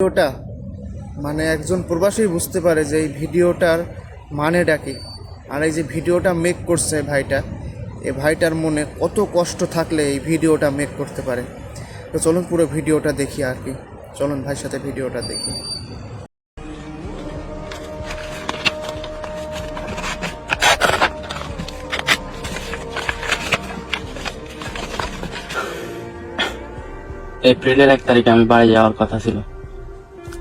ভিডিওটা মানে একজন প্রবাসী বুঝতে পারে যে এই ভিডিওটার মানেটা কি। আর এই যে ভিডিওটা মেক করছে ভাইটা, এই ভাইটার মনে কত কষ্ট থাকলে এই ভিডিওটা মেক করতে পারে। তো চলুন পুরো ভিডিওটা দেখি আর কি। চলুন ভাইয়ের সাথে ভিডিওটা দেখি। এপ্রিলের এক তারিখে আমি বাড়ি যাওয়ার কথা ছিল।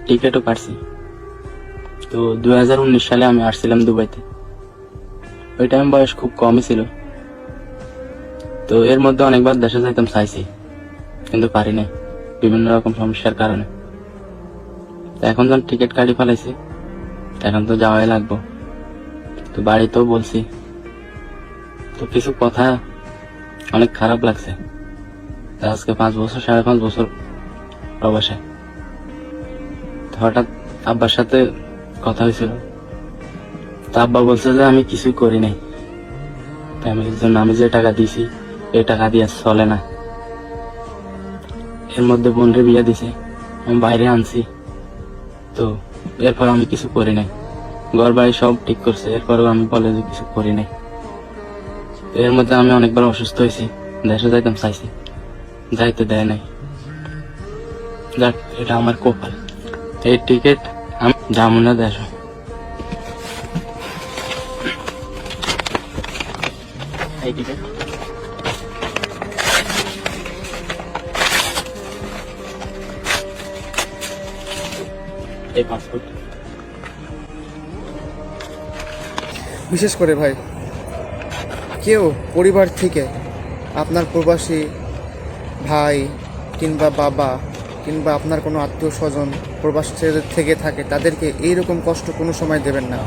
টিকিটও কাটছি তো দু হাজার উনিশ সালে আমি আসছিলাম দুবাইতে। ওই টাইম বয়স খুব কমই ছিল। তো এর মধ্যে অনেকবার দেশে যাইতাম চাইছি, কিন্তু পারি নাই, বিভিন্ন রকম সমস্যার কারণে। এখন যখন টিকিট কাটি ফেলাইছি, এখন তো যাওয়াই লাগবো। তো বাড়িতেও বলছি, তো কিছু কথা অনেক খারাপ লাগছে। আজকে পাঁচ বছর, সাড়ে পাঁচ বছর তো হঠাৎ আব্বার সাথে কথা হয়েছিল। তা আব্বা বলছে যে, আমি কিছুই করি নাই। ফ্যামিলির জন্য আমি যে টাকা দিছি এই টাকা দিয়ে চলে না। এর মধ্যে বোনরে বিয়ে দিছে, আমি বাইরে আনছি। তো এরপর আমি কিছু করি নাই। ঘর বাড়ি সব ঠিক করছে, এরপরেও আমি বলে যে কিছু করি নাই। এর মধ্যে আমি অনেকবার অসুস্থ হয়েছি, দেশে যাইতাম, চাইছি। যাইতে দেয় নাই। যাক, এটা আমার কপাল। এই টিকিট আমি যাব না দেশ এই টিকিট এই পাসপোর্ট বিশেষ করে ভাই কেউ পরিবার থেকে আপনার প্রবাসী ভাই কিংবা বাবা কিংবা আপনার কোনো আত্মীয় স্বজন প্রবাস থেকে থাকে, তাদেরকে এইরকম কষ্ট কোনো সময় দেবেন না।